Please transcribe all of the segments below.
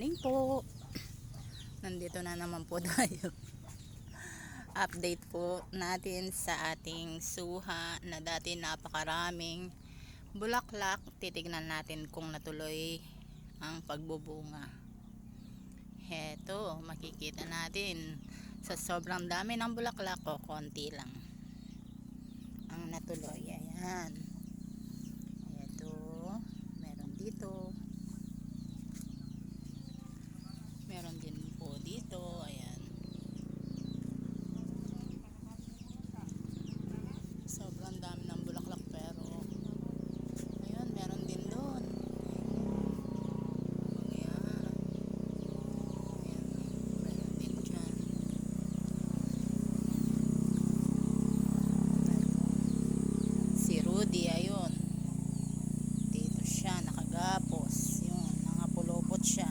morning po. Nandito na naman po tayo. Update po natin sa ating suha na dati napakaraming bulaklak. Titignan natin kung natuloy ang pagbubunga. Heto, makikita natin sa sobrang dami ng bulaklak o konti lang ang natuloy. Ayan. Heto, meron dito. Meron din po dito. Ayan. Sobrang dami ng bulaklak pero ayun, meron din doon. Ayan. Ayan. Meron din dyan. Si Rudy, ayun. Dito siya, nakagapos. Yun, nakapulupot siya.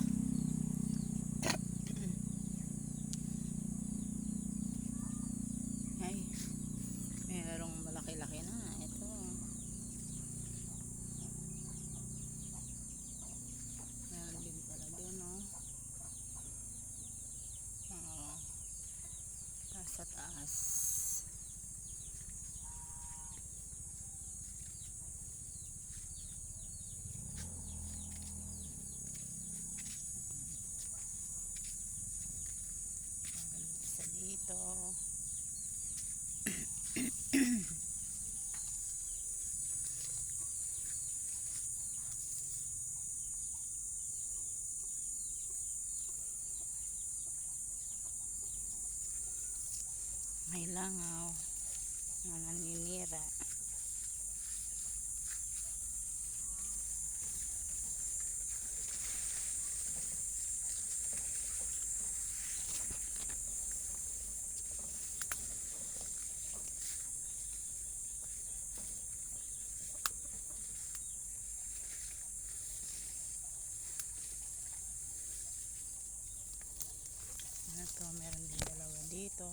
Ay, merong malaki-laki na. Ito. Meron din pala doon, no? Oo. Nasa taas. Meron isa dito. May langaw na naninira. Ito, meron din dalawa dito.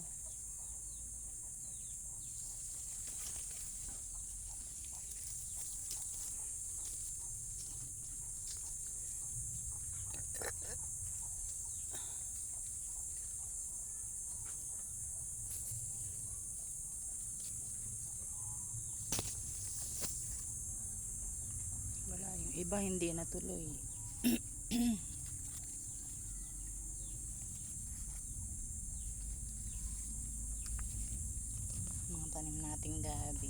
Wala yung iba hindi natuloy. tanim nating gabi.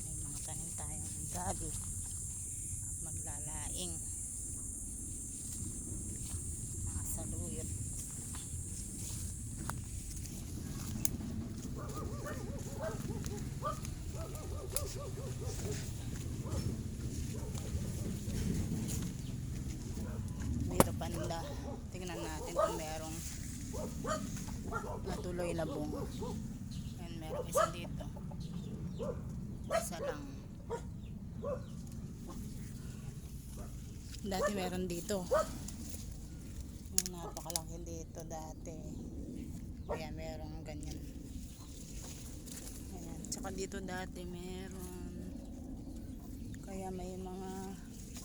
May mga tanim tayong gabi. Maglalaing. Mga saluyot. Dito panda. Tingnan natin kung merong natuloy na bunga. Ayan, merong isa dito. Isa lang. Dati meron dito. Yung napakalaki dito dati. Ayan, merong ganyan. Ayan. Tsaka dito dati meron. Kaya may mga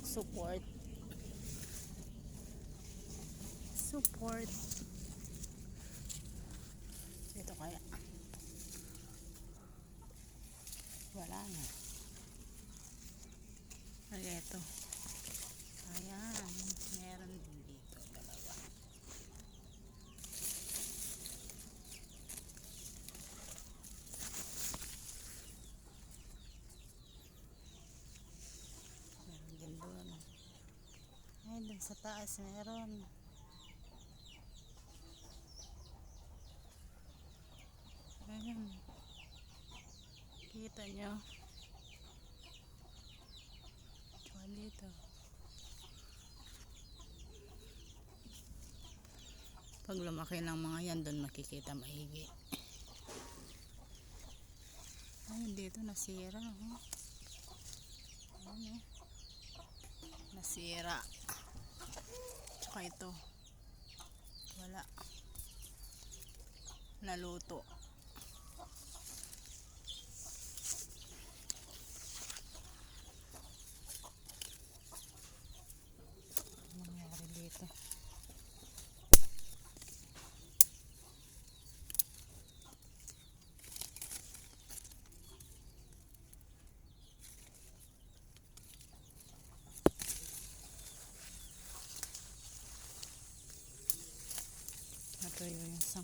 support support. Ito kaya. Wala na. Ay, ito. Ayan. Meron din dito. Dalawa. Meron din doon. Ay, dun sa taas meron. Ayan. Kita nyo. Dito. Pag lumaki ng mga yan, doon makikita maigi. Ay, dito nasira. Oh. Ayan eh. Nasira. Tsaka ito. Wala. Naluto. 有点伤。